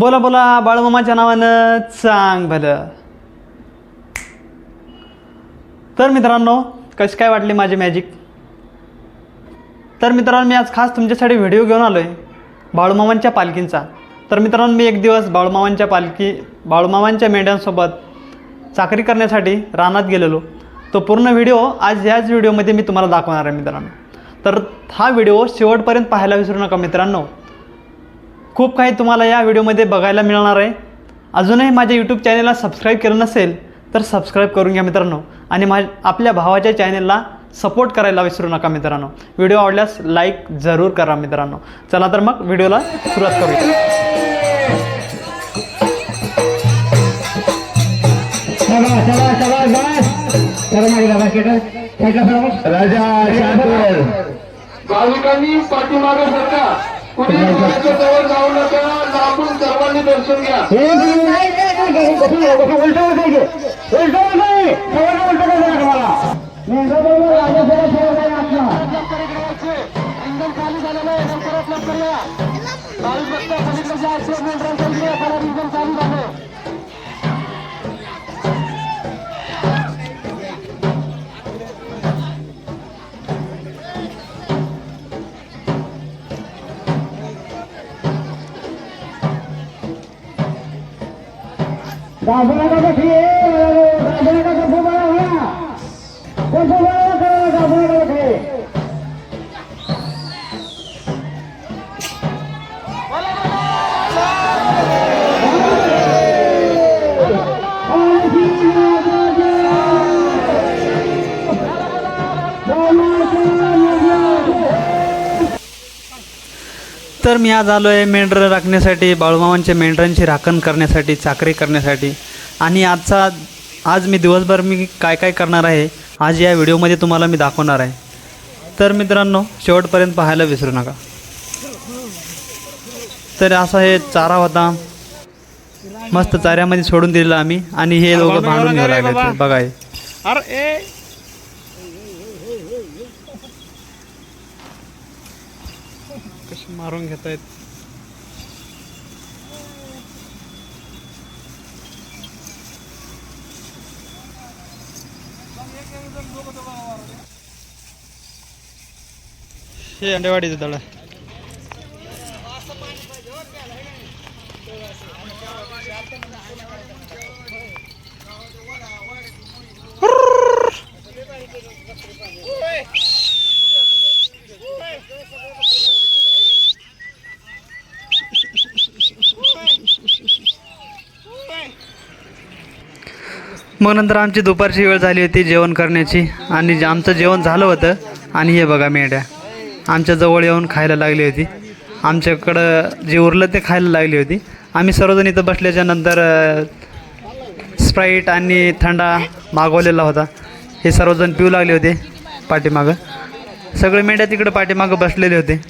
बोला बोला बाळमामाच्या नावानं चांग भलं. तर मित्रांनो कशी काय वाटली माझी मॅजिक तर मित्रांनो मी आज खास तुमच्यासाठी व्हिडिओ घेऊन आलो आहे बाळूमामांच्या पालखींचा. तर मित्रांनो मी एक दिवस बाळूमामांच्या पालखी बाळूमामांच्या मेंढ्यांसोबत चाकरी करण्यासाठी रानात गेलेलो. तो पूर्ण व्हिडिओ आज ह्याच व्हिडिओमध्ये मी तुम्हाला दाखवणार आहे मित्रांनो. तर हा व्हिडिओ शेवटपर्यंत पाहायला विसरू नका मित्रांनो. खूप काही तुम्हाला या व्हिडिओमध्ये बघायला मिळणार आहे. अजूनही माझ्या यूट्यूब चॅनेलला सबस्क्राईब केलं नसेल तर सबस्क्राईब करून घ्या मित्रांनो. आणि मा आपल्या भावाच्या चॅनेलला सपोर्ट करायला विसरू नका मित्रांनो. व्हिडिओ आवडल्यास लाईक जरूर करा मित्रांनो. चला तर मग व्हिडिओला सुरुवात करूया. चला कुणी घराच्या जवळ जाऊ नका लांबून सर्वांनी दर्शन घ्या उलट उलट उलट उलट उलट उलट मला गाबुला का बठी गाबुला দাদা দাদা খেয়ে দাদা দাদা দাদা দাদা দাদা तर मी आज आलो आहे मेंढरं राखण्यासाठी बाळूमामांच्या मेंढरांची राखण करण्यासाठी चाकरी करण्यासाठी. आणि आजचा आज मी दिवसभर मी काय काय करणार आहे आज या व्हिडिओमध्ये तुम्हाला मी दाखवणार आहे. तर मित्रांनो शेवटपर्यंत पाहायला विसरू नका. तर असा हे चारा होता. मस्त चाऱ्यामध्ये सोडून दिलेला आम्ही. आणि हे दोघं भांडून घेऊ लागले बघा अरे कशी मारून घेत आहेत हे अंडेवाडीचं दळ आहे. मग नंतर आमची दुपारची वेळ झाली होती जेवण करण्याची. आणि जे आमचं जेवण झालं होतं आणि हे बघा मेंढ्या. आमच्या जवळ येऊन खायला लागली होती. आमच्याकडं जे उरलं ते खायला लागली होती. आम्ही सर्वजण इथं बसल्याच्या नंतर स्प्राईट आणि थंडा मागवलेला होता. हे सर्वजण पिऊ लागले होते पाठीमागं. सगळे मेंढ्या तिकडं पाठीमागं बसलेले होते.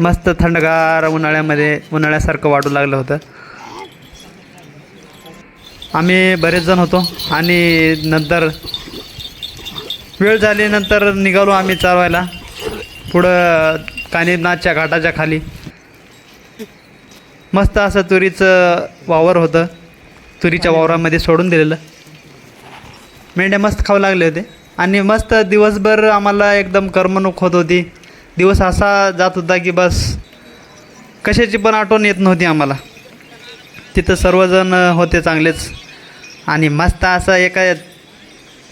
मस्त थंडगार उन्हाळ्यामध्ये उन्हाळ्यासारखं वाटू लागलं होतं. आम्ही बरेच जण होतो आणि नंतर वेळ झाल्यानंतर निघालो आम्ही चालवायला. पुढं कानिनाथच्या घाटाच्या खाली. मस्त असं तुरीचं वावर होतं. तुरीच्या वावरामध्ये सोडून दिलेलं. मेंढ्या मस्त खाऊ लागले होते. आणि मस्त दिवसभर आम्हाला एकदम करमणूक होत होती. दिवस असा जात होता की बस कशाची पण आठवण येत नव्हती आम्हाला. तिथं सर्वजण होते चांगलेच. आणि मस्त असं एका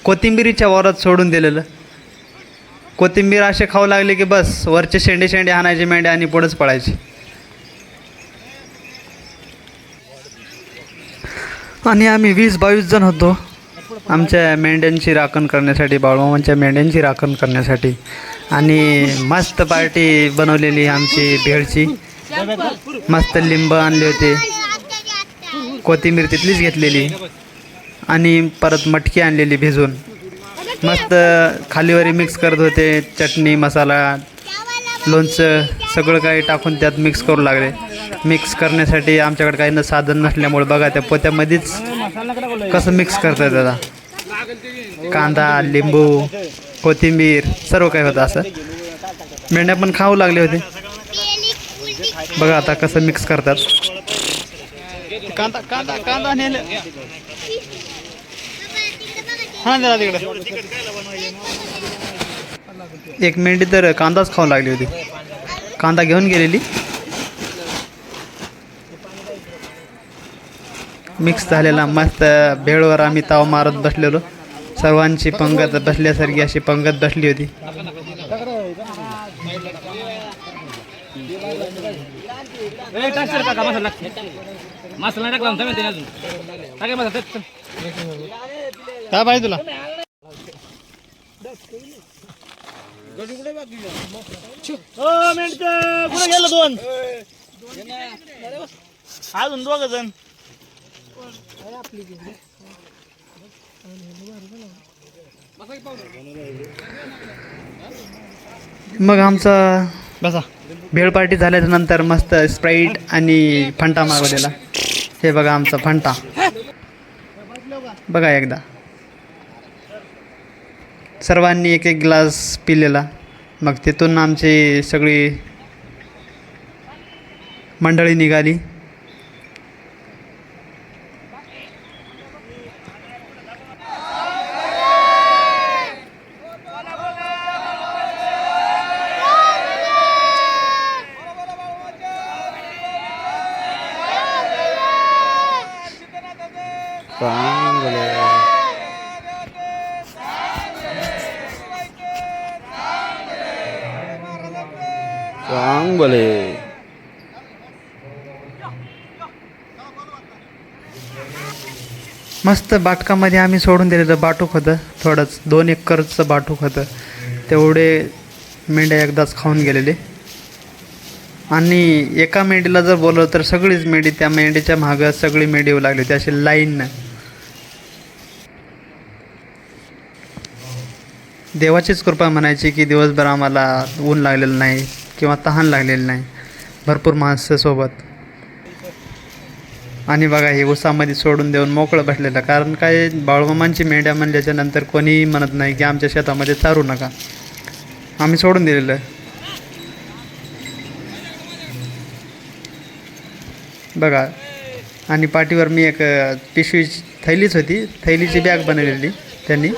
कोथिंबीरीच्या वावरात सोडून दिलेलं. कोथिंबीर असे खाऊ लागले की बस वरचे शेंडे शेंडे आणायचे मेंढे आणि पुढंच पळायचे. आणि आम्ही वीस बावीस जण होतो. आमच्या मेंढ्यांची राखण करण्यासाठी बाळमामांच्या मेंढ्यांची राखण करण्यासाठी. आणि मस्त पार्टी बनवलेली आमची भेळची. मस्त लिंब आणले होते. कोथिंबीर तिथलीच घेतलेली. आणि परत मटकी आणलेली भिजून. मस्त खालीवरी मिक्स करत होते. चटणी मसाला लोणचं सगळं काही टाकून त्यात मिक्स करू लागले. मिक्स करण्यासाठी आमच्याकडे काही न साधन नसल्यामुळे बघा त्या पोत्यामध्येच कसं मिक्स करतात दादा कांदा लिंबू कोथिंबीर सर्व काही होतं असं. मेंढ्या पण खाऊ लागले होते. बघा आता कसं मिक्स करतात. कांदा कांदा कांदा नेले. हा जरा तिकडे. एक मेंढी तर कांदाच खाऊ लागली होती. कांदा घेऊन गेलेली. मिक्स झालेला मस्त भेळवर आम्ही ताव मारत बसलेलो. सर्वांची पंगत बसल्यासारखी अशी पंगत बसली होती. मसाला टाकला होता माहिती अजून टाका मसाला टाक, टाक. काय पाहिजे तुला? कुठे गेलं दोन? अजून दोघ जण. मग आमचा बसा. भेळ पार्टी झाल्याच्यानंतर मस्त स्प्राईट आणि फंटा मागवलेला. हे बघा आमचा फंटा. बघा एकदा. सर्वांनी एक एक ग्लास पिलेला. मग तिथून आमची सगळी मंडळी निघाली. मस्त बाटकामध्ये आम्ही सोडून दिलेलं बाटूक होतं. थोडंच दोन एकरचं बाटूक होतं. तेवढे मेंढ्या एकदाच खाऊन गेलेले. आणि एका मेंढीला जर बोलवलं तर सगळीच मेंढी त्या मेंढीच्या मागं सगळी मेंढी येऊ लागली. होती अशी लाईननं देवाचीच कृपा म्हणायची की दिवसभर आम्हाला ऊन लागलेलं नाही. किंवा तहान लागलेलं नाही. भरपूर माणसं सोबत आणि बघा हे उसामध्ये सोडून देऊन मोकळं बसलेलं. कारण काय बाळमामांची मेंढ्या म्हणल्याच्या नंतर कोणीही म्हणत नाही की आमच्या शेतामध्ये चारू नका. आम्ही सोडून दिलेलं. बघा आणि पाठीवर मी एक पिशवी थैलीच होती. थैलीची बॅग बनवलेली त्यांनी.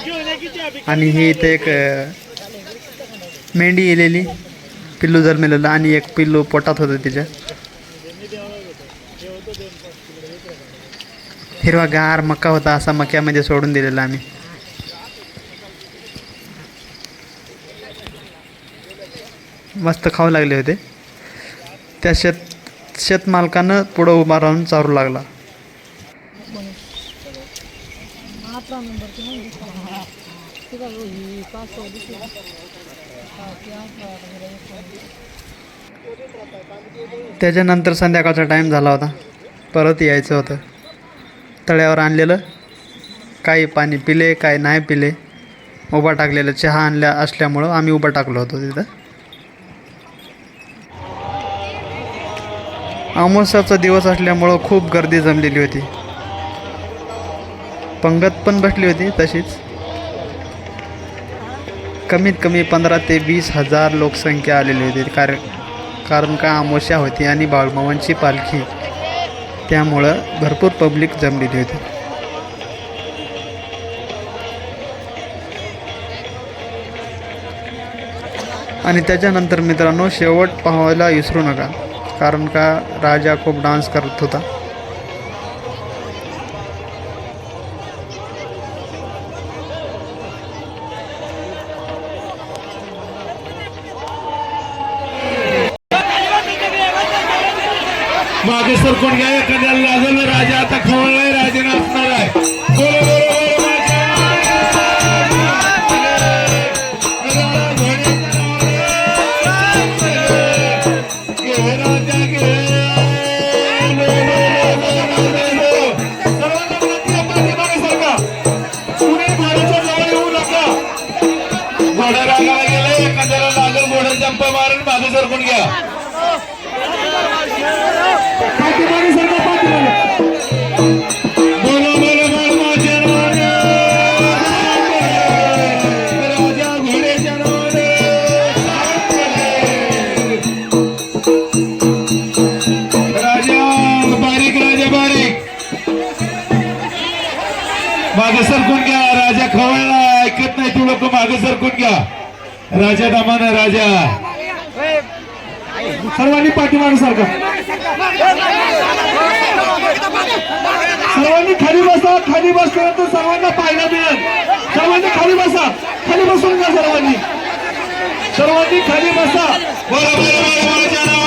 आणि ही इथे एक मेंढी येलेली. पिल्लू जन्मलेलं आणि एक पिल्लू पोटात होतं तिच्या. हिरवागार मका होता असा मक्यामध्ये सोडून दिलेला आम्ही. मस्त खाऊ लागले होते. त्या शेत शेतमालकानं पुढं उभा राहून चारू लागला. त्याच्यानंतर संध्याकाळचा टाईम झाला होता. परत यायचं होतं. तळ्यावर आणलेलं. काही पाणी पिले काय नाही पिले. उभा टाकलेलं चहा आणल्या असल्यामुळं आम्ही उभा टाकलो होतो तिथं. अमावस्याचा दिवस असल्यामुळं खूप गर्दी जमलेली होती. पंगत पण बसली होती तशीच. कमीत कमी पंधरा ते वीस हजार लोकसंख्या आलेली होती. कार कारण का अमावस्या होती आणि बाळमामांची पालखी. त्यामुळं भरपूर पब्लिक जमलेली होती. आणि त्याच्यानंतर मित्रांनो शेवट पाहायला विसरू नका. कारण का राजा खूप डान्स करत होता. मागे सरकून घ्या. एखाद्याला लागलं राजा आता खवळलाय राजाने असणार आहे. लोक मागे सरकून घ्या. राजा दामान राजा. सर्वांनी पाठीमागे सारखा सर्वांनी खाली बसा खाली बसल्यानंतर सर्वांना पाहायला मिळेल. सर्वांनी खाली बसा. खाली बसून घ्या सर्वांनी. सर्वांनी खाली बसा. बरोबर